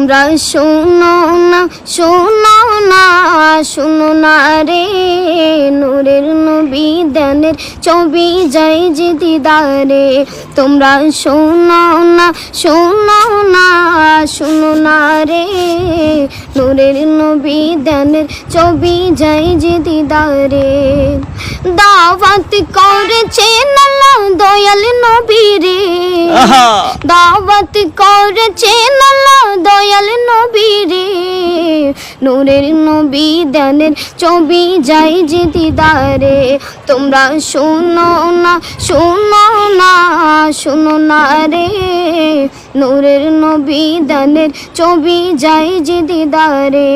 তোমরা শোনো না শোনো না শোনো না রে। নূরের নবী দানের ছবি যাই যে দিদারে। তোমরা শোনো না শোনো না শোনো না রে। নূরের নবী দানের ছবি যাই যে দিদারে। দাওয়াত করেছেন আল্লাহ দয়াল নবী রে। দাওয়াত করেছেন আল্লাহ নূরের নবী দানের ছবি যাই যে দিদারে। তোমরা শোনো না শোনো না শোনো না রে। নূরের নবী দানের ছবি যাই যে দিদারে।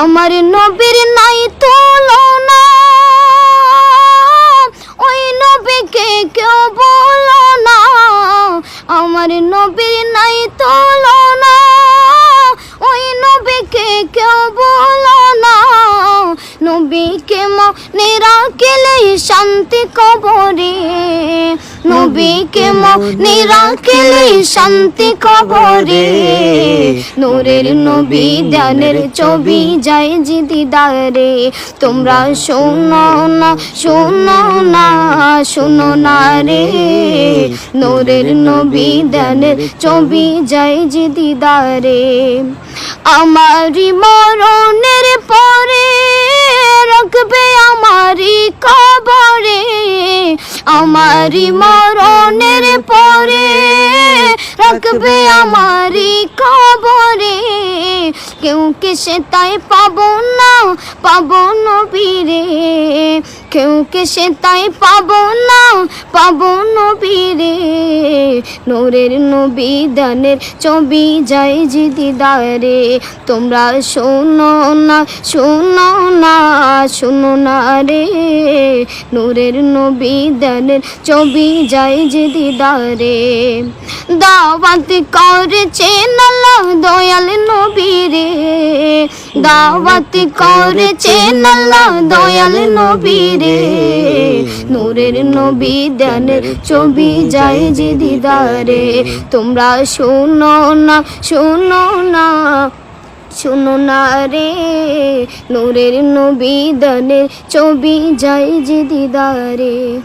আমার নবীর নাই তোলো না ওই নবীকে কেউ বলো না। আমার নবীর নবীকে মনে রাখলে শান্তি কবরে? নবীকে মনে রাখলে শান্তি কবরে? নূরের নবী দানের ছবি যায় দিদারে তোমরা শোনো না শোনো না শোনো না রে। নূরের নবী দানের ছবি যায় দিদারে আমারি মরণের পরে আমারি মরণের পরে রাখবে আমারি কবরে। কেউ কে সে তাই পাব না, পাবো নবীরে। কেউ কে সে তাই পাবো না নোরের নবী দানের ছবি যাই যে দিদারে। তোমরা শোনো না শোনো না শোনো না রে। নূরের নবী দানের ছবি যাই যে দিদারে। দাওয়াত করেছেন আল্লাহ দয়াল নবী রে। দাওয়াত করেছেন আল্লাহ দয়াল নবী রে। নূরের নবী দানের ছবি যাই যে দিদারে। তোমরা শোনো না শোনো না শোনো না রে। নূরের নবী দানের ছবি যাই যে দিদারে।